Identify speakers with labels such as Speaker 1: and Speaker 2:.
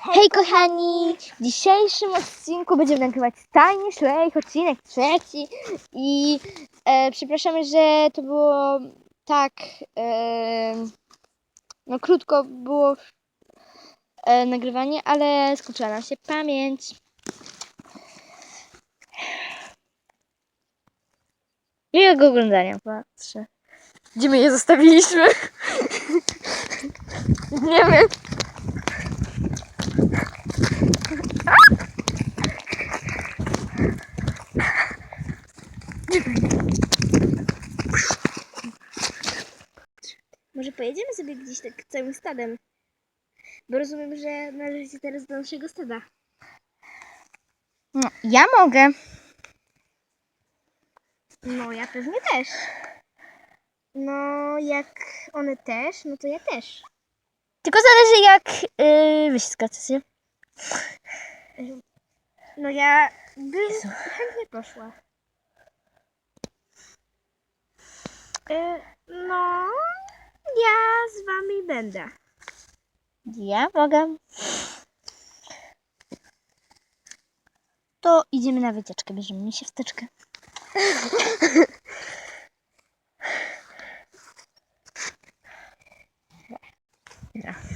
Speaker 1: Hej kochani! W dzisiejszym odcinku będziemy nagrywać Stajnie Szlejch, odcinek trzeci i e, przepraszamy, że to było tak e, no krótko było e, nagrywanie, ale skończyła nam się pamięć. Miłego oglądania. Patrzę. Gdzie my je zostawiliśmy? Nie wiem. Może pojedziemy sobie gdzieś tak całym stadem? Bo rozumiem, że należycie teraz do naszego stada. No, ja mogę. No, ja pewnie też. No, jak one też, no to ja też. Tylko zależy jak yy, wy się zgadzacie. No ja bym chętnie poszła. E, no, ja z wami będę. Ja mogę. To idziemy na wycieczkę, bierzemy mi się wsteczkę. Yeah.